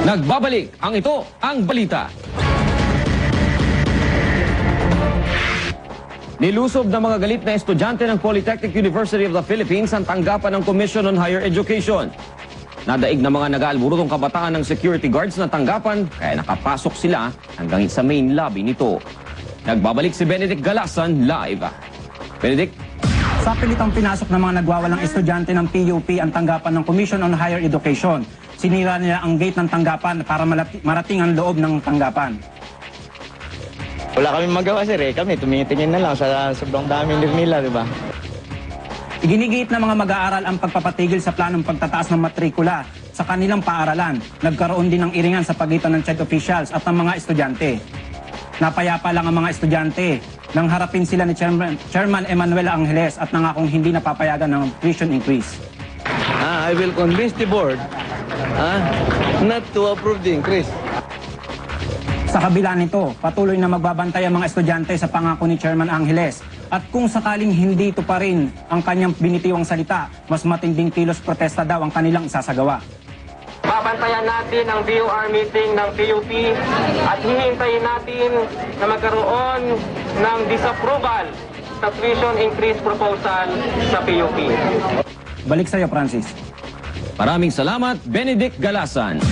Nagbabalik ang ito ang balita. Nilusob ng mga galit na estudyante ng Polytechnic University of the Philippines ang tanggapan ng Commission on Higher Education. Nadaig na mga nag-aalburotong kabataan ng security guards na tanggapan kaya nakapasok sila hanggang sa main lobby nito. Nagbabalik si Benedict Galasan live. Benedict? Sa pilitang pinasok ng mga nagwawalang estudyante ng PUP ang tanggapan ng Commission on Higher Education, sinira nila ang gate ng tanggapan para marating ang loob ng tanggapan. Wala kami magawa sir eh. Kami tumitingin na lang sa sobrang daming nila, di ba? Iginigit ng mga mag-aaral ang pagpapatigil sa planong pagtataas ng matrikula sa kanilang paaralan. Nagkaroon din ng iringan sa pagitan ng CHED officials at ng mga estudyante. Napayapa lang ang mga estudyante nang harapin sila ni Chairman, Chairman Emmanuel Angeles at nangakong hindi napapayagan ng tuition increase. Ah, I will convince the board ah, not to approve the increase. Sa kabila nito, patuloy na magbabantay ang mga estudyante sa pangako ni Chairman Angeles. At kung sakaling hindi ito pa rin ang kanyang binitiwang salita, mas matinding kilos protesta daw ang kanilang isasagawa. Babantayan natin ang BOR meeting ng PUP at hihintayin natin na magkaroon ng disapproval sa tuition increase proposal sa PUP. Balik sa iyo, Francis. Maraming salamat, Benedict Galasan.